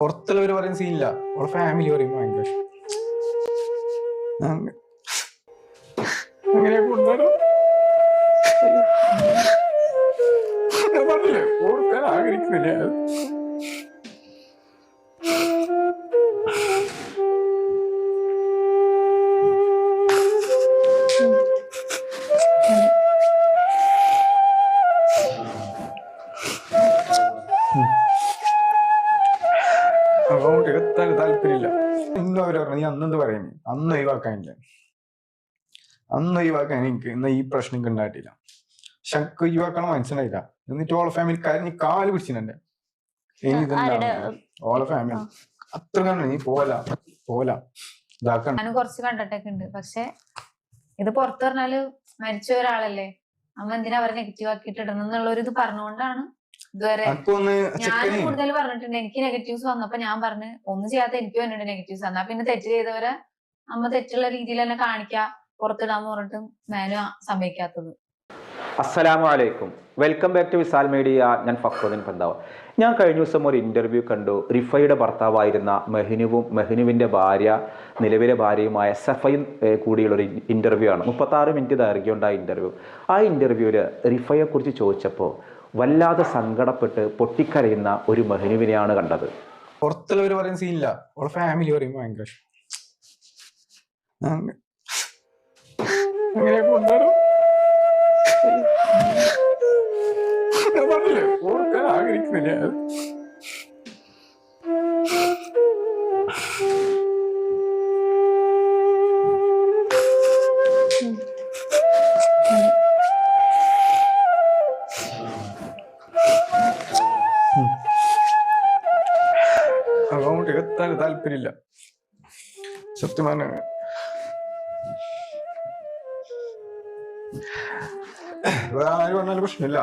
പുറത്തുള്ളവര് പറയുന്ന സീനില്ല അവളെ ഫാമിലി പറയുമ്പോ ഭയങ്കര. അങ്ങനെ. കൊണ്ടുവരും പറഞ്ഞില്ലേ ആഗ്രഹിക്കുന്നില്ല. താല്പര്യമില്ല. ഇന്നും അവർ പറഞ്ഞു നീ അന്നെന്ത് പറയുന്നു? അന്ന് ഒഴിവാക്കാനില്ല അന്ന് ഒഴിവാക്കാൻ എനിക്ക് ഇന്ന് ഈ പ്രശ്നം എനിക്ക് ഉണ്ടായിട്ടില്ല. ശക്ക് ഒഴിവാക്കണം മനസ്സിലായില്ല. എന്നിട്ട് ഓളെ ഫാമിലി കരഞ്ഞ് കാൽ പിടിച്ചിട്ടുണ്ട്. ഇനി ഓളെ ഫാമിലി അത്ര കണ്ടു നീ പോല പോല ഇതാക്കണ്ട ഞാനും കുറച്ച് കണ്ടിട്ടൊക്കെ ഉണ്ട്. പക്ഷെ ഇത് പുറത്തു പറഞ്ഞാൽ മരിച്ച ഒരാളല്ലേ? അമ്മ എന്തിനാ അവരെ നെഗറ്റീവ് ആക്കിയിട്ട് ഇടണം എന്നുള്ള ഒരു ഇത് പറഞ്ഞുകൊണ്ടാണ് ഇതുവരെ. ഞാൻ കൂടുതൽ പറഞ്ഞിട്ടുണ്ട് എനിക്ക് നെഗറ്റീവ്സ് വന്നപ്പോ ഞാൻ പറഞ്ഞു ഒന്നും ചെയ്യാത്ത എനിക്ക് വന്നിട്ടുണ്ട് നെഗറ്റീവ്സ് എന്നാ പിന്നെ തെറ്റ് ചെയ്തവരെ അമ്മ തെറ്റുള്ള രീതിയിൽ തന്നെ കാണിക്കുക പുറത്തിടാന്ന് പറഞ്ഞിട്ടും ഞാനും സമ്മതിക്കാത്തത്. അസ്സലാമു അലൈക്കും welcome back to Visal Media ഞാൻ ഫക്രുദ്ദീൻ പന്താവ്. ഞാൻ കഴിഞ്ഞ ദിവസം ഒരു ഇന്റർവ്യൂ കണ്ടു. റിഫയുടെ ഭർത്താവായിരുന്ന മെഹ്നുവും മെഹ്നുവിന്റെ ഭാര്യ നിലവിലെ ഭാര്യയുമായ സഫയും കൂടിയുള്ളൊരു കൂടിയുള്ള ഒരു ഇന്റർവ്യൂ ആണ്. മുപ്പത്താറ് മിനിറ്റ് ദൈർഘ്യമുണ്ടായ ഇന്റർവ്യൂ ആ ഇന്റർവ്യൂവിൽ റിഫയെക്കുറിച്ച് ചോദിച്ചപ്പോൾ വല്ലാതെ സങ്കടപ്പെട്ട് പൊട്ടിക്കരയുന്ന ഒരു മഹനുവിനെയാണ് കണ്ടത്. പുറത്തുള്ളവര് പറയുന്ന സീനില്ല ഓളെ ഫാമിലി പറയുമ്പോ ഭയങ്കര അങ്ങനെ. കൊണ്ടുവരണം ഞാൻ പറഞ്ഞില്ലേ? ഓർക്കാൻ ആഗ്രഹിക്കുന്നില്ല. അങ്ങോട്ട് എത്താൻ താല്പര്യമില്ല. സത്യമാന ആര് പറഞ്ഞാലും പ്രശ്നമില്ല.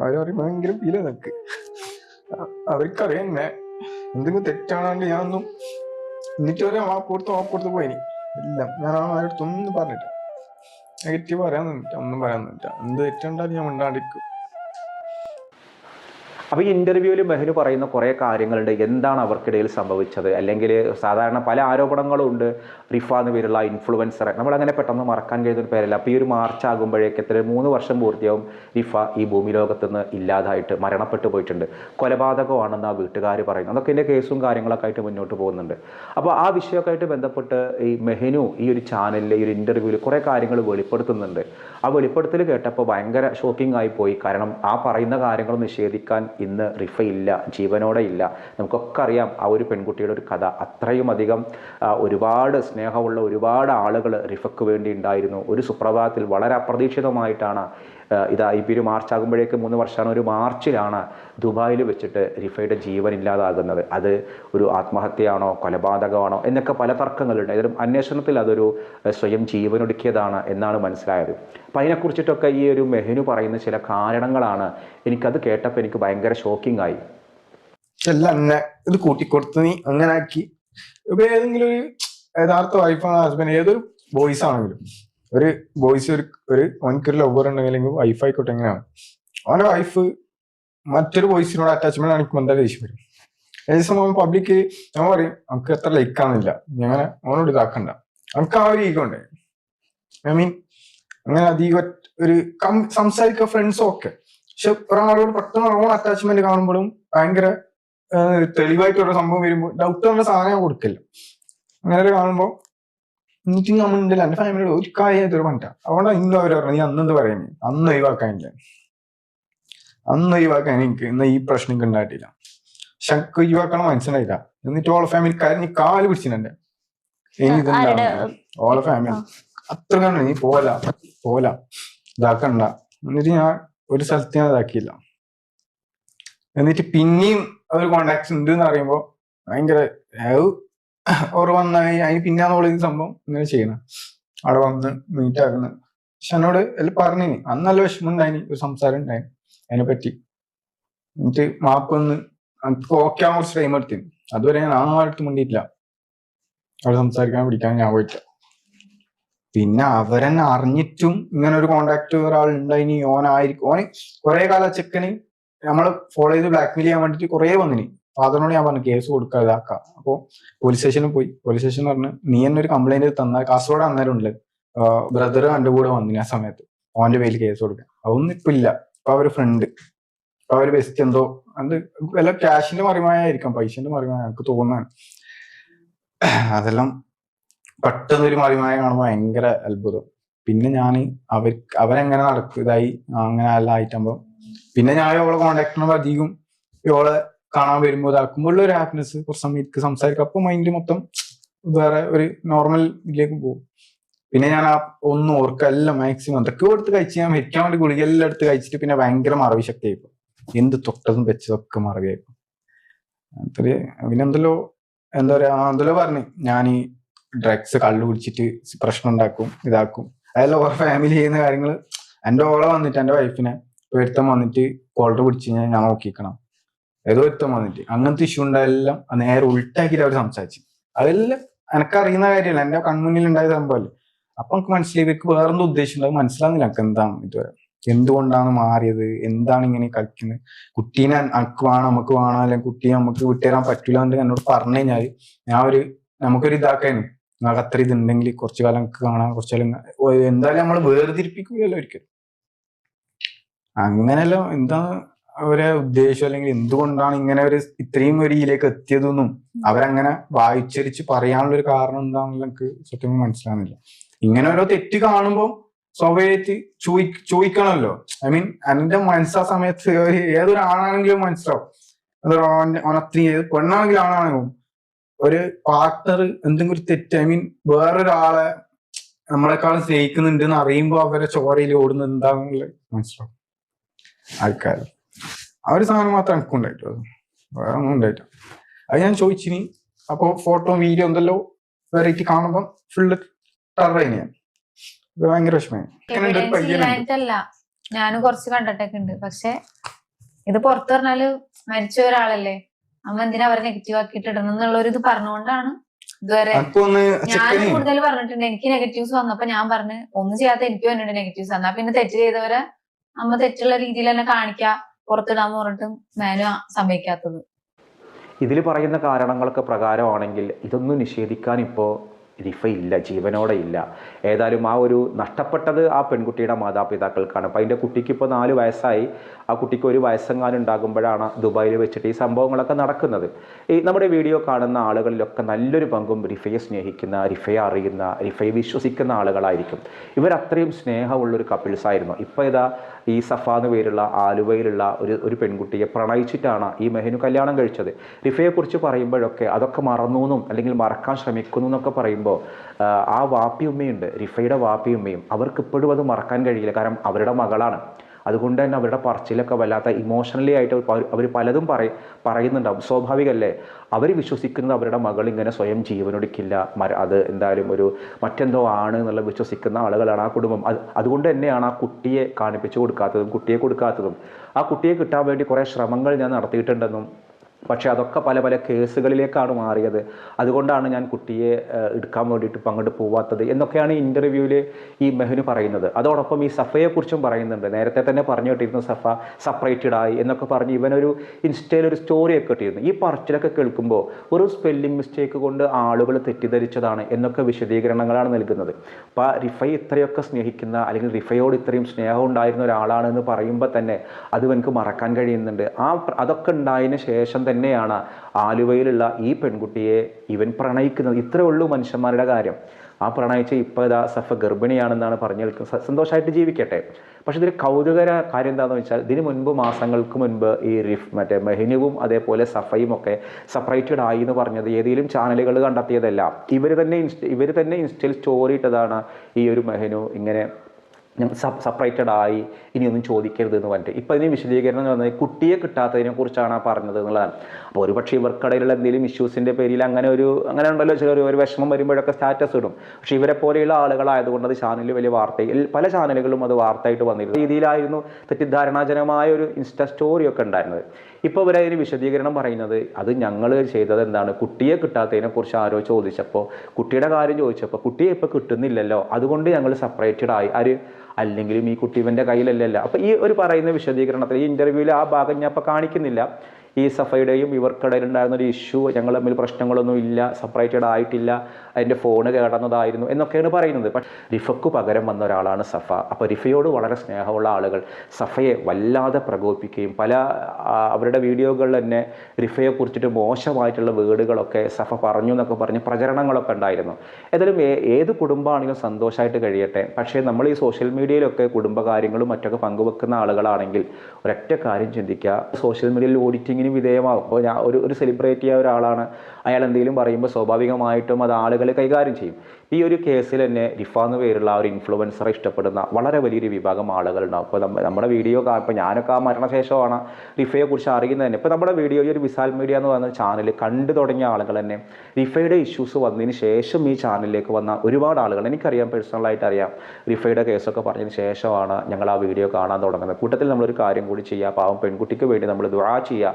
അവർ പറയുമ്പോഴെങ്കിലും ഫീല നിനക്ക്. അവർക്കറിയാം എന്നെ എന്തെങ്കിലും തെറ്റാണെങ്കിൽ ഞാനൊന്നും എന്നിട്ട് വരെ വാപ്പുറത്ത് വാപ്പുറത്ത് പോയിനി എല്ലാം ഞാൻ ആ ആരടുത്തൊന്നും പറഞ്ഞിട്ട് നെഗറ്റീവ് പറയാൻ നിന്നിട്ട് ഒന്നും പറയാൻ നിന്നിട്ട് എന്ത് തെറ്റുണ്ടാലും ഞാൻ മിണ്ടാണ്ടിരിക്കും. അപ്പോൾ ഈ ഇന്റർവ്യൂവിൽ മെഹ്നു പറയുന്ന കുറേ കാര്യങ്ങളുണ്ട്. എന്താണ് അവർക്കിടയിൽ സംഭവിച്ചത്? അല്ലെങ്കിൽ സാധാരണ പല ആരോപണങ്ങളും ഉണ്ട്. റിഫ എന്ന് പേരുള്ള ഇൻഫ്ലുവൻസർ നമ്മളങ്ങനെ പെട്ടെന്ന് മറക്കാൻ കഴിയുന്ന പേരല്ല. അപ്പോൾ ഈ ഒരു മാർച്ച് ആകുമ്പോഴേക്ക് എത്ര മൂന്ന് വർഷം പൂർത്തിയാവും റിഫ ഈ ഭൂമി ലോകത്തുനിന്ന് ഇല്ലാതായിട്ട് മരണപ്പെട്ടു പോയിട്ടുണ്ട്. കൊലപാതകമാണെന്ന് ആ വീട്ടുകാർ പറയുന്നു. അതൊക്കെ ഇതിന്റെ കേസും കാര്യങ്ങളൊക്കെ ആയിട്ട് മുന്നോട്ട് പോകുന്നുണ്ട്. അപ്പോൾ ആ വിഷയമൊക്കെ ആയിട്ട് ബന്ധപ്പെട്ട് ഈ മെഹ്നു ഈ ഒരു ചാനലിൽ ഈ ഒരു ഇന്റർവ്യൂവിൽ കുറേ കാര്യങ്ങൾ വെളിപ്പെടുത്തുന്നുണ്ട്. ആ വെളിപ്പെടുത്തൽ കേട്ടപ്പോൾ ഭയങ്കര ഷോക്കിംഗ് ആയി പോയി. കാരണം ആ പറയുന്ന കാര്യങ്ങൾ നിഷേധിക്കാൻ ഇന്ന് റിഫ ഇല്ല ജീവനോടെ ഇല്ല. നമുക്കൊക്കെ അറിയാം ആ ഒരു പെൺകുട്ടിയുടെ ഒരു കഥ. അത്രയും അധികം ഒരുപാട് സ്നേഹമുള്ള ഒരുപാട് ആളുകൾ റിഫയ്ക്ക് വേണ്ടി ഉണ്ടായിരുന്നു. ഒരു സുപ്രഭാതത്തിൽ വളരെ അപ്രതീക്ഷിതമായിട്ടാണ് ആ, ഐ പി മാർച്ച് ആകുമ്പോഴേക്ക് മൂന്ന് വർഷമാണ് ഒരു മാർച്ചിലാണ് ദുബായിൽ വെച്ചിട്ട് റിഫയുടെ ജീവൻ ഇല്ലാതാകുന്നത്. അത് ഒരു ആത്മഹത്യയാണോ കൊലപാതകമാണോ എന്നൊക്കെ പല തർക്കങ്ങളുണ്ട്. ഏതൊരു അന്വേഷണത്തിൽ അതൊരു സ്വയം ജീവനൊടുക്കിയതാണ് എന്നാണ് മനസ്സിലായത്. അപ്പം അതിനെക്കുറിച്ചിട്ടൊക്കെ ഈ ഒരു മെഹനു പറയുന്ന ചില കാരണങ്ങളാണ് എനിക്കത് കേട്ടപ്പോൾ എനിക്ക് ഭയങ്കര ഷോക്കിംഗ് ആയി ഇത് കൂട്ടിക്കൊടുത്ത് നീ അങ്ങനെ ആക്കി ഏതെങ്കിലും ഒരു യഥാർത്ഥ വൈഫാണ് ഹസ്ബൻഡ് ഏതൊരു ബോയ്സ് ആണെങ്കിലും. ഒരു ബോയ്സ് ഒരു ഒരു ഓനിക്കൊരു ലവർ ഉണ്ടെങ്കിൽ വൈഫ് ആയിക്കോട്ടെ എങ്ങനെയാണ്. അവന്റെ വൈഫ് മറ്റൊരു ബോയ്സിനോട് അറ്റാച്ച്മെന്റ് കാണിക്കുമ്പോൾ എന്താ ദേഷ്യം വരും? അതേസമയം പബ്ലിക് ഞാൻ പറയും നമുക്ക് എത്ര ലൈക്ക് ആണെന്നില്ല ഞാൻ അവനോട് ഇതാക്കണ്ട. നമുക്ക് ആ ഒരു ഈഗോ ഉണ്ട്. ഐ മീൻ അങ്ങനെ അധികം ഒരു സംസാരിക്കുക ഫ്രണ്ട്സും ഒക്കെ. പക്ഷെ ഒരാളോട് പെട്ടെന്ന് ഓൺ അറ്റാച്ച്മെന്റ് കാണുമ്പോഴും ഭയങ്കര തെളിവായിട്ടുള്ള സംഭവം വരുമ്പോൾ ഡൗട്ട് ഉള്ള സാധനം കൊടുക്കില്ല. അങ്ങനെ കാണുമ്പോൾ എനിക്ക് ഉണ്ടല്ലോ എന്റെ ഫാമിലിയോട് ഒരു കാര്യം ഇതൊരു പണ്ട അതുകൊണ്ട് ഇന്ന് അവർ പറഞ്ഞു നീ അന്നെന്ത് പറയുന്നത് അന്ന് ഒഴിവാക്കാൻ ഇല്ല. അന്ന് ഒഴിവാക്കാൻ എനിക്ക് ഇന്ന് ഈ പ്രശ്നം എനിക്ക് ഉണ്ടായിട്ടില്ല. എനിക്ക് ഒഴിവാക്കണം മനസ്സിലായില്ല. എന്നിട്ട് ഓളെ ഫാമിലി കരഞ്ഞ് കാൽ പിടിച്ചിട്ടുണ്ട്. ഓളെ ഫാമിലി അത്ര കണ്ടു? നീ പോല പോല ഇതാക്കണ്ട. എന്നിട്ട് ഞാൻ ഒരു സ്ഥലത്ത് ഞാൻ ഇതാക്കിയില്ല. എന്നിട്ട് പിന്നെയും അവർ കോണ്ടാക്ട് ഉണ്ട് എന്ന് പറയുമ്പോ ഭയങ്കര ഓർ വന്ന അതിന് പിന്നാന്ന് പറയുന്ന സംഭവം ഇങ്ങനെ ചെയ്യണം. അവിടെ വന്ന് മീറ്റ് ആക്കുന്ന. പക്ഷെ എന്നോട് എല്ലാം പറഞ്ഞു അന്ന് നല്ല വിഷമം ഒരു സംസാരം ഉണ്ടായി അതിനെ പറ്റി എന്നിട്ട് മാപ്പ് വന്ന് നമുക്ക് ഓക്കെ ആവാൻ കുറച്ച് ടൈം എടുത്തു അതുവരെ ഞാൻ ആരുടെ മുണ്ടിയിട്ടില്ല. അവിടെ സംസാരിക്കാൻ പിടിക്കാൻ ഞാൻ പോയിട്ടില്ല. പിന്നെ അവരെന്നെ അറിഞ്ഞിട്ടും ഇങ്ങനെ ഒരു കോണ്ടാക്ട് ഒരാൾ ഉണ്ടായിനി. ഓനായിരിക്കും ഓന് കുറെ കാലം ചെക്കന് നമ്മൾ ഫോളോ ചെയ്ത് ബ്ലാക്ക്മെയിൽ ചെയ്യാൻ വേണ്ടിട്ട് കുറെ വന്നിനി. ഫാദറിനോട് ഞാൻ പറഞ്ഞു കേസ് കൊടുക്കുക ഇതാക്കാം. അപ്പോൾ പോലീസ് സ്റ്റേഷനിൽ പോയി. പോലീസ് സ്റ്റേഷൻ പറഞ്ഞു നീ തന്നെ ഒരു കംപ്ലൈന്റ് തന്നാൽ കാസർഗോഡ് അന്നേരം ഉണ്ട് ബ്രദർ എന്റെ കൂടെ വന്നിന് ആ സമയത്ത്. ഓന്റെ പേരിൽ കേസ് കൊടുക്കാൻ. അതൊന്നും ഇപ്പൊ ഇല്ല. ഇപ്പൊ അവർ ഫ്രണ്ട് ഇപ്പൊ അവർ ബെസ്റ്റ് എന്തോ അത് വല്ല ക്യാഷിന്റെ മറിമായിരിക്കാം പൈസന്റെ മറിമായ എനിക്ക് തോന്നാണ് അതെല്ലാം പെട്ടെന്ന് ഒരു മറിമായ കാണുമ്പോൾ ഭയങ്കര അത്ഭുതം. പിന്നെ ഞാൻ അവർ അവരെങ്ങനെ നടക്കും ഇതായി അങ്ങനെ എല്ലാം ആയിട്ടാകുമ്പോ പിന്നെ ഞാൻ ഇവളെ കോണ്ടാക്ട് ചെയ്യുമ്പോൾ അധികം ഇവളെ കാണാൻ വരുമ്പോൾ ഇതാക്കുമ്പോൾ ഒരു ഹാപ്പിനെസ് കുറച്ച് സമയത്ത് സംസാരിക്കും. അപ്പൊ മൈൻഡ് മൊത്തം വേറെ ഒരു നോർമൽ ഇതിലേക്ക് പോകും. പിന്നെ ഞാൻ ആ ഒന്നും ഓർക്കുക എല്ലാം മാക്സിമം അതൊക്കെ കൊടുത്ത് കഴിച്ച് ഞാൻ മരിക്കാൻ വേണ്ടി ഗുളിക എല്ലാം എടുത്ത് കഴിച്ചിട്ട് പിന്നെ ഭയങ്കര മറവി ശക്തി ആയിപ്പോ എന്ത് തൊട്ടതും വെച്ചതൊക്കെ മറവിയായിപ്പോ അത്ര പിന്നെ എന്തല്ലോ എന്താ പറയാ എന്തല്ലോ പറഞ്ഞു. ഞാൻ ഈ ഡ്രഗ്സ് കള്ളു കുടിച്ചിട്ട് പ്രശ്നം ഉണ്ടാക്കും ഇതാക്കും. അതെല്ലാം ഓരോ ഫാമിലി ചെയ്യുന്ന കാര്യങ്ങൾ എന്റെ ഓളെ വന്നിട്ട് എന്റെ വൈഫിനെ വരുത്തം വന്നിട്ട് കോൾഡർ പിടിച്ച് ഞാൻ നോക്കിക്കണം. ഏതോ ഒരുത്തം വന്നിട്ട് അങ്ങനത്തെ ഇഷ്യൂ ഉണ്ടായെല്ലാം നേരെ ഉൾട്ടാക്കിയിട്ട് അവർ സംസാരിച്ചു. അതെല്ലാം എനക്കറിയുന്ന കാര്യമല്ല. എന്റെ കൺമുന്നിൽ ഉണ്ടായ സംഭവമല്ലേ. അപ്പൊ നമുക്ക് മനസ്സിലായി. ഇവർക്ക് വേറെന്തോ ഉദ്ദേശം? ഉണ്ടാവും മനസ്സിലാവുന്നില്ല എനിക്ക് എന്താണ് ഇതുവരെ. എന്തുകൊണ്ടാണ് മാറിയത്? എന്താണ് ഇങ്ങനെ കളിക്കുന്നത്? കുട്ടീനെ അനക്ക് വേണം? നമുക്ക് വേണം? അല്ലെങ്കിൽ കുട്ടിയെ നമുക്ക് വിട്ടുതരാൻ പറ്റില്ല എന്ന് എന്നോട് പറഞ്ഞു കഴിഞ്ഞാൽ ഞാൻ ഒരു നമുക്കൊരു ഇതാക്കാനും നിങ്ങൾക്ക് അത്ര ഇതുണ്ടെങ്കിൽ കുറച്ചു കാലം നമുക്ക് കാണാം. കുറച്ചു കാലം എന്തായാലും നമ്മൾ വേർതിരിപ്പിക്കുകയല്ലോ ഒരിക്കലും. അങ്ങനെയല്ലോ. എന്താ അവരെ ഉദ്ദേശം അല്ലെങ്കിൽ എന്തുകൊണ്ടാണ് ഇങ്ങനെ ഒരു ഇത്രയും ഒരു ഇതിലേക്ക് എത്തിയതെന്നും അവരങ്ങനെ വായിച്ചരിച്ച് പറയാനുള്ള ഒരു കാരണം എന്താണെന്ന് എനിക്ക് സത്യം മനസ്സിലാകുന്നില്ല ഇങ്ങനെ ഓരോ തെറ്റ് കാണുമ്പോൾ സ്വാഭാവികമായിട്ട് ചോയി ചോദിക്കണമല്ലോ. ഐ മീൻ എന്റെ മനസ്സാ സമയത്ത് ഏതൊരു ആണാണെങ്കിലും മനസ്സിലാവും. ഏത് പെണ്ണാണെങ്കിലും ആണാണെങ്കിലും ഒരു പാർട്ണർ എന്തെങ്കിലും ഒരു തെറ്റ് ഐ മീൻ വേറൊരാളെ നമ്മളെക്കാളും സ്നേഹിക്കുന്നുണ്ട് എന്ന് അറിയുമ്പോൾ അവരെ ചോരയിൽ ഓടുന്നത് എന്താണെന്നുള്ളത് മനസ്സിലാവും. ആൾക്കാർ ആ ഒരു സാധനം മാത്രം എനിക്ക് ഉണ്ടായിട്ടുള്ളൂ. വേറെ ഒന്നും ഉണ്ടായിട്ടില്ല. അത് ഞാൻ ചോദിച്ചിനി അപ്പോൾ ഫോട്ടോ വീഡിയോ എന്തെല്ലോ വെറൈറ്റി കാണുമ്പോൾ ഫുള്ള് ടറൈന് ഞാൻ. ഭയങ്കര വിഷമമായി. ഞാനും കുറച്ച് കണ്ടിട്ടൊക്കെ ഉണ്ട്. പക്ഷെ ഇത് പുറത്തു പറഞ്ഞാൽ മരിച്ച ഒരാളല്ലേ? അമ്മ എന്തിനാ അവരെ നെഗറ്റീവ് ആക്കിയിട്ട് ഇടണം എന്നുള്ള ഒരു ഇത് പറഞ്ഞുകൊണ്ടാണ് ഇതുവരെ ഞാൻ കൂടുതൽ പറഞ്ഞിട്ടുണ്ട്. എനിക്ക് നെഗറ്റീവ്സ് വന്നപ്പോ ഞാൻ പറഞ്ഞു ഒന്നും ചെയ്യാത്ത എനിക്ക് വന്നിട്ടുണ്ട് നെഗറ്റീവ്സ് എന്നാ പിന്നെ തെറ്റ് ചെയ്തവരെ അമ്മ തെറ്റുള്ള രീതിയിൽ തന്നെ കാണിക്കാ. പുറത്തിടാന്ന് പറഞ്ഞിട്ടും മാനു സമ്മതിക്കാത്തത്. ഇതിൽ പറയുന്ന കാരണങ്ങളൊക്കെ പ്രകാരമാണെങ്കിൽ ഇതൊന്നും നിഷേധിക്കാൻ ഇപ്പോൾ റിഫ ഇല്ല ജീവനോടെ ഇല്ല. ഏതായാലും ആ ഒരു നഷ്ടപ്പെട്ടത് ആ പെൺകുട്ടിയുടെ മാതാപിതാക്കൾക്കാണ്. അപ്പം അതിന്റെ കുട്ടിക്ക് ഇപ്പോൾ നാല് വയസ്സായി. ആ കുട്ടിക്ക് ഒരു വയസ്സെങ്ങാനും ഉണ്ടാകുമ്പോഴാണ് ദുബായിൽ വെച്ചിട്ട് ഈ സംഭവങ്ങളൊക്കെ നടക്കുന്നത്. ഈ നമ്മുടെ വീഡിയോ കാണുന്ന ആളുകളിലൊക്കെ നല്ലൊരു പങ്കും റിഫയെ സ്നേഹിക്കുന്ന റിഫയെ അറിയുന്ന റിഫയെ വിശ്വസിക്കുന്ന ആളുകളായിരിക്കും. ഇവരത്രയും സ്നേഹമുള്ളൊരു കപ്പിൾസായിരുന്നു. ഇപ്പോൾ ഇതാ ഈ സഫ എന്ന് പേരുള്ള ആലുവയിലുള്ള ഒരു ഒരു പെൺകുട്ടിയെ പ്രണയിച്ചിട്ടാണ് ഈ മെഹനു കല്യാണം കഴിച്ചത്. റിഫയെക്കുറിച്ച് പറയുമ്പോഴൊക്കെ അതൊക്കെ മറന്നു എന്നും അല്ലെങ്കിൽ മറക്കാൻ ശ്രമിക്കുന്നു എന്നൊക്കെ പറയുമ്പോൾ ആ വാപ്പിയുമ്മയുണ്ട് റിഫയുടെ വാപ്പിയുമ്മയും അവർക്ക് ഇപ്പോഴും അത് മറക്കാൻ കഴിയില്ല. കാരണം അവരുടെ മകളാണ്. അതുകൊണ്ട് തന്നെ അവരുടെ പറച്ചിലൊക്കെ വല്ലാത്ത ഇമോഷണലി ആയിട്ട് അവർ പലതും പറയും പറയുന്നുണ്ടാവും. സ്വാഭാവികമല്ലേ അവർ വിശ്വസിക്കുന്നത് അവരുടെ മകൾ ഇങ്ങനെ സ്വയം ജീവനൊടുക്കില്ല. അത് എന്തായാലും ഒരു മറ്റെന്തോ ആണ് എന്നുള്ള വിശ്വസിക്കുന്ന ആളുകളാണ് ആ കുടുംബം. അത് അതുകൊണ്ട് തന്നെയാണ് ആ കുട്ടിയെ കാണിപ്പിച്ചു കൊടുക്കാത്തതും കുട്ടിയെ കൊടുക്കാത്തതും. ആ കുട്ടിയെ കിട്ടാൻ വേണ്ടി കുറേ ശ്രമങ്ങൾ ഞാൻ നടത്തിയിട്ടുണ്ടെന്നും പക്ഷേ അതൊക്കെ പല പല കേസുകളിലേക്കാണ് മാറിയത്. അതുകൊണ്ടാണ് ഞാൻ കുട്ടിയെ എടുക്കാൻ വേണ്ടിയിട്ട് പങ്കെടുത്ത് പോവാത്തത് എന്നൊക്കെയാണ് ഇന്റർവ്യൂവിൽ ഈ മെഹുന് പറയുന്നത്. അതോടൊപ്പം ഈ സഫയെക്കുറിച്ചും പറയുന്നുണ്ട്. നേരത്തെ തന്നെ പറഞ്ഞു കിട്ടിയിരുന്നു സഫ സെപ്പറേറ്റഡ് ആയി എന്നൊക്കെ പറഞ്ഞ് ഇവനൊരു ഇൻസ്റ്റയിൽ ഒരു സ്റ്റോറിയൊക്കെ ഇട്ടിരുന്നു. ഈ പറച്ചിലൊക്കെ കേൾക്കുമ്പോൾ ഒരു സ്പെല്ലിംഗ് മിസ്റ്റേക്ക് കൊണ്ട് ആളുകൾ തെറ്റിദ്ധരിച്ചതാണ് എന്നൊക്കെ വിശദീകരണങ്ങളാണ് നൽകുന്നത്. അപ്പോൾ റിഫൈ ഇത്രയൊക്കെ സ്നേഹിക്കുന്ന അല്ലെങ്കിൽ റിഫയോട് ഇത്രയും സ്നേഹം ഉണ്ടായിരുന്ന ഒരാളാണെന്ന് പറയുമ്പോൾ തന്നെ അത് എനിക്ക് മറക്കാൻ കഴിയുന്നുണ്ട്. ആ അതൊക്കെ ഉണ്ടായതിന് ശേഷം തന്നെയാണ് ആലുവയിലുള്ള ഈ പെൺകുട്ടിയെ ഇവൻ പ്രണയിക്കുന്നത്. ഇത്രേ ഉള്ളൂ മനുഷ്യന്മാരുടെ കാര്യം. ആ പ്രണയിച്ച് ഇപ്പോൾ ഇതാ സഫ ഗർഭിണിയാണെന്നാണ് പറഞ്ഞു കേൾക്കുന്നത് സ- സന്തോഷമായിട്ട് ജീവിക്കട്ടെ. പക്ഷെ ഇതിൽ കൗതുകര കാര്യം എന്താണെന്ന് വെച്ചാൽ ഇതിന് മുൻപ് മാസങ്ങൾക്ക് മുൻപ് ഈ റിഫ് മറ്റേ മെഹിനുവും അതേപോലെ സഫയും ഒക്കെ സെപ്പറേറ്റഡ് ആയി എന്ന് പറഞ്ഞത് ഏതെങ്കിലും ചാനലുകൾ കണ്ടെത്തിയതല്ല. ഇവർ തന്നെ ഇൻസ്റ്റ ഇവർ തന്നെ ഇൻസ്റ്റയിൽ സ്റ്റോറി ഇട്ടതാണ് ഈ ഒരു മെഹനു ഇങ്ങനെ സെപ്പറേറ്റഡ് ആയി ഇനിയൊന്നും ചോദിക്കരുത് എന്ന് പറഞ്ഞിട്ട്. ഇപ്പം ഇതിന് വിശദീകരണം എന്ന് പറഞ്ഞാൽ കുട്ടിയെ കിട്ടാത്തതിനെ കുറിച്ചാണ് പറഞ്ഞത് എന്നുള്ളതാണ്. അപ്പോൾ ഒരു പക്ഷേ ഇവർക്കിടയിലുള്ള എന്തെങ്കിലും ഇഷ്യൂസിന്റെ പേരിൽ അങ്ങനെ ഒരു അങ്ങനെ ഉണ്ടല്ലോ ചില ഒരു വിഷമം വരുമ്പോഴൊക്കെ സ്റ്റാറ്റസ് ഇടും. പക്ഷേ ഇവരെ പോലെയുള്ള ആളുകളായതുകൊണ്ട് അത് ചാനലിൽ വലിയ വാർത്ത പല ചാനലുകളും അത് വാർത്തയായിട്ട് വന്നിരുന്നു. രീതിയിലായിരുന്നു തെറ്റിദ്ധാരണാജനമായ ഒരു ഇൻസ്റ്റ സ്റ്റോറിയൊക്കെ ഉണ്ടായിരുന്നത്. ഇപ്പോൾ ഇവരെ അതിന് വിശദീകരണം പറയുന്നത് അത് ഞങ്ങൾ ചെയ്തത് എന്താണ്? കുട്ടിയെ കിട്ടാത്തതിനെ കുറിച്ച് ആരോ ചോദിച്ചപ്പോൾ കുട്ടിയുടെ കാര്യം ചോദിച്ചപ്പോൾ കുട്ടിയെ ഇപ്പോൾ കിട്ടുന്നില്ലല്ലോ. അതുകൊണ്ട് ഞങ്ങൾ സെപ്പറേറ്റഡ് ആയി. ആര്? അല്ലെങ്കിലും ഈ കുട്ടി ഇവന്റെ കയ്യിലല്ലല്ല. അപ്പോൾ ഈ ഒരു പറയുന്ന വിശദീകരണത്തിൽ ഈ ഇന്റർവ്യൂവിൽ ആ ഭാഗം ഞാൻ ഇപ്പോൾ കാണിക്കുന്നില്ല. ഈ സഫയുടെയും ഇവർക്കിടയിലുണ്ടായിരുന്ന ഒരു ഇഷ്യൂ ഞങ്ങൾ തമ്മിൽ പ്രശ്നങ്ങളൊന്നും ഇല്ല സെപ്പറേറ്റഡ് ആയിട്ടില്ല അതിന്റെ ഫോണ് കേടന്നതായിരുന്നു എന്നൊക്കെയാണ് പറയുന്നത്. പക്ഷേ റിഫക്ക് പകരം വന്ന ഒരാളാണ് സഫ. അപ്പോൾ റിഫയോട് വളരെ സ്നേഹമുള്ള ആളുകൾ സഫയെ വല്ലാതെ പ്രകോപിക്കുകയും പല അവരുടെ വീഡിയോകളിൽ തന്നെ റിഫയെ കുറിച്ചിട്ട് മോശമായിട്ടുള്ള വേർഡുകളൊക്കെ സഫ പറഞ്ഞു എന്നൊക്കെ പറഞ്ഞ് പ്രചരണങ്ങളൊക്കെ ഉണ്ടായിരുന്നു. ഏതായാലും ഏത് കുടുംബമാണെങ്കിലും സന്തോഷമായിട്ട് കഴിയട്ടെ. പക്ഷേ നമ്മൾ ഈ സോഷ്യൽ മീഡിയയിലൊക്കെ കുടുംബകാര്യങ്ങളും മറ്റൊക്കെ പങ്കുവെക്കുന്ന ആളുകളാണെങ്കിൽ ഒരൊറ്റ കാര്യം ചിന്തിക്കുക. സോഷ്യൽ മീഡിയയിൽ ഓഡിറ്റിങ്ങിന് വിധേയമാകും അപ്പോൾ ഞാൻ ഒരു ഒരു സെലിബ്രേറ്റ് ചെയ്യുന്ന ഒരാളാണ്. അയാൾ എന്തെങ്കിലും പറയുമ്പോൾ സ്വാഭാവികമായിട്ടും അത് ആളുകൾ കൈകാര്യം ചെയ്യും. ഈ ഒരു കേസിൽ തന്നെ റിഫ എന്ന് പേരുള്ള ആ ഒരു ഇൻഫ്ലുവൻസറെ ഇഷ്ടപ്പെടുന്ന വളരെ വലിയൊരു വിഭാഗം ആളുകളുണ്ടാവും. അപ്പോൾ നമ്മ നമ്മുടെ വീഡിയോ ഇപ്പോൾ ഞാനൊക്കെ ആ മരണശേഷമാണ് റിഫയെക്കുറിച്ച് അറിയുന്നത് തന്നെ. ഇപ്പോൾ നമ്മുടെ വീഡിയോ ഈ ഒരു വിശാൽ മീഡിയ എന്ന് പറയുന്ന ചാനൽ കണ്ടു തുടങ്ങിയ ആളുകൾ തന്നെ റിഫയുടെ ഇഷ്യൂസ് വന്നതിന് ശേഷം ഈ ചാനലിലേക്ക് വന്ന ഒരുപാട് ആളുകൾ എനിക്കറിയാം പേഴ്സണലായിട്ട് അറിയാം റിഫയുടെ കേസൊക്കെ പറഞ്ഞതിന് ശേഷമാണ് ഞങ്ങൾ ആ വീഡിയോ കാണാൻ തുടങ്ങുന്നത്. കൂട്ടത്തിൽ നമ്മളൊരു കാര്യം കൂടി ചെയ്യുക. പാവം പെൺകുട്ടിക്ക് വേണ്ടി നമ്മൾ ദുആ ചെയ്യുക.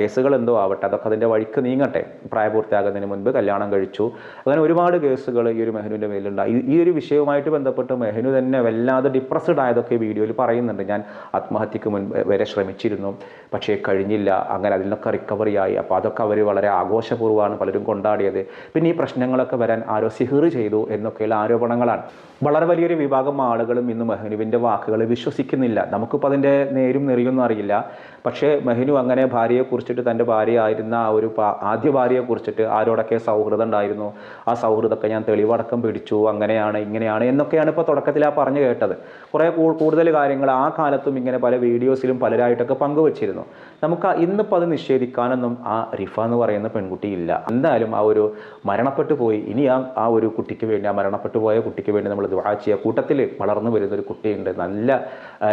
കേസുകൾ എന്തോ ആവട്ടെ അതൊക്കെ അതിന്റെ വഴിക്ക് നീങ്ങട്ടെ. പ്രായപൂർത്തിയാകുന്നതിന് മുൻപ് കല്യാണം കഴിച്ചു. അങ്ങനെ ഒരുപാട് കേസുകൾ ഈ ഒരു മെഹനുവിന്റെ മേലുണ്ട് ഈ- ഈ ഒരു വിഷയവുമായിട്ട് ബന്ധപ്പെട്ട് മെഹനു തന്നെ വല്ലാതെ ഡിപ്രസ്ഡ് ആയതൊക്കെ വീഡിയോയിൽ പറയുന്നുണ്ട്. ഞാൻ ആത്മഹത്യക്ക് മുൻപ് വരെ ശ്രമിച്ചിരുന്നു. പക്ഷേ കഴിഞ്ഞില്ല. അങ്ങനെ അതിൽ നിന്നൊക്കെ റിക്കവറി ആയി. അപ്പോൾ അതൊക്കെ അവർ വളരെ ആഘോഷപൂർവമാണ് പലരും കൊണ്ടാടിയത്. പിന്നെ ഈ പ്രശ്നങ്ങളൊക്കെ വരാൻ ആരോ സിഹിർ ചെയ്തു എന്നൊക്കെയുള്ള ആരോപണങ്ങളാണ്. വളരെ വലിയൊരു വിഭാഗം ആളുകളും ഇന്ന് മെഹനുവിന്റെ വാക്കുകൾ വിശ്വസിക്കുന്നില്ല. നമുക്കിപ്പോൾ അതിന്റെ നേരും നെറിയൊന്നും അറിയില്ല. പക്ഷേ മെഹനു അങ്ങനെ ഭാര്യയെ കുറിച്ചിട്ട് തന്റെ ഭാര്യയായിരുന്ന ആ ഒരു ആദ്യ ഭാര്യയെ കുറിച്ചിട്ട് ആരോടൊക്കെ സൗഹൃദം ഉണ്ടായിരുന്നു? ആ സൗഹൃദമൊക്കെ ഞാൻ തെളിവടക്കം പിടിച്ചു അങ്ങനെയാണ് ഇങ്ങനെയാണ് എന്നൊക്കെയാണ് ഇപ്പോൾ തുടക്കത്തിൽ ആ പറഞ്ഞു കേട്ടത്. കുറേ കൂടുതൽ കാര്യങ്ങൾ ആ കാലത്തും ഇങ്ങനെ പല വീഡിയോസിലും പലരായിട്ടൊക്കെ പങ്കുവച്ചിരുന്നു. നമുക്ക് ഇന്നിപ്പോൾ അത് നിഷേധിക്കാനൊന്നും ആ റിഫ എന്ന് പറയുന്ന പെൺകുട്ടി ഇല്ല. എന്തായാലും ആ ഒരു മരണപ്പെട്ടു പോയി. ഇനി ആ ആ ഒരു കുട്ടിക്ക് വേണ്ടി ആ മരണപ്പെട്ടു പോയ കുട്ടിക്ക് വേണ്ടി നമ്മൾ ചെയ്യുക. കൂട്ടത്തിൽ വളർന്നു വരുന്ന ഒരു കുട്ടിയുണ്ട്. നല്ല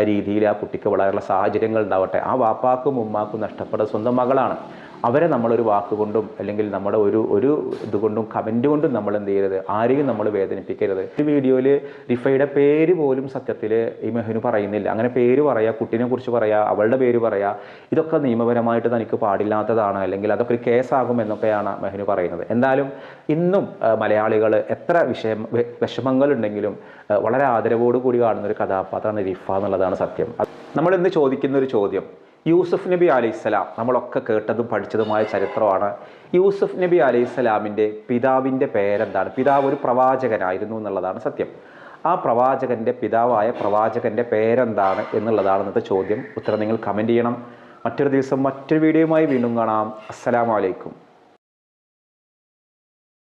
രീതിയിൽ ആ കുട്ടിക്ക് വളരാനുള്ള സാഹചര്യങ്ങൾ ഉണ്ടാവട്ടെ. ആ വാപ്പാക്കും ഉമ്മാക്കും നഷ്ടപ്പെട്ട സ്വന്തം മകളാണ്. അവരെ നമ്മളൊരു വാക്കുകൊണ്ടും അല്ലെങ്കിൽ നമ്മുടെ ഒരു ഒരു ഇതുകൊണ്ടും കമന്റ് കൊണ്ടും നമ്മൾ എന്ത് ചെയ്യരുത്. ആരെയും നമ്മൾ വേദനിപ്പിക്കരുത്. ഈ വീഡിയോയിൽ റിഫയുടെ പേര് പോലും സത്യത്തിൽ ഈ മെഹനു പറയുന്നില്ല. അങ്ങനെ പേര് പറയാ കുട്ടീനെ കുറിച്ച് പറയാ അവളുടെ പേര് പറയാ ഇതൊക്കെ നിയമപരമായിട്ട് തനിക്ക് പാടില്ലാത്തതാണ്. അല്ലെങ്കിൽ അതൊക്കെ ഒരു കേസാകും എന്നൊക്കെയാണ് മെഹനു പറയുന്നത്. എന്തായാലും ഇന്നും മലയാളികൾ എത്ര വിഷയം വിഷമങ്ങളുണ്ടെങ്കിലും വളരെ ആദരവോടുകൂടി കാണുന്ന ഒരു കഥാപാത്രമാണ് റിഫ എന്നുള്ളതാണ് സത്യം. നമ്മൾ ഇന്ന് ചോദിക്കുന്ന ഒരു ചോദ്യം. യൂസുഫ് നബി അലൈഹിസ്സലാം നമ്മളൊക്കെ കേട്ടതും പഠിച്ചതുമായ ചരിത്രമാണ്. യൂസുഫ് നബി അലൈഹിസ്സലാമിന്റെ പിതാവിന്റെ പേരെന്താണ്? പിതാവ് ഒരു പ്രവാചകനായിരുന്നു എന്നുള്ളതാണ് സത്യം. ആ പ്രവാചകന്റെ പിതാവായ പ്രവാചകന്റെ പേരെന്താണ് എന്നുള്ളതാണ് ഇന്നത്തെ ചോദ്യം. ഉത്തരം നിങ്ങൾ കമന്റ് ചെയ്യണം. മറ്റൊരു ദിവസം മറ്റൊരു വീഡിയോയുമായി വീണ്ടും കാണാം. അസ്സലാമലൈക്കും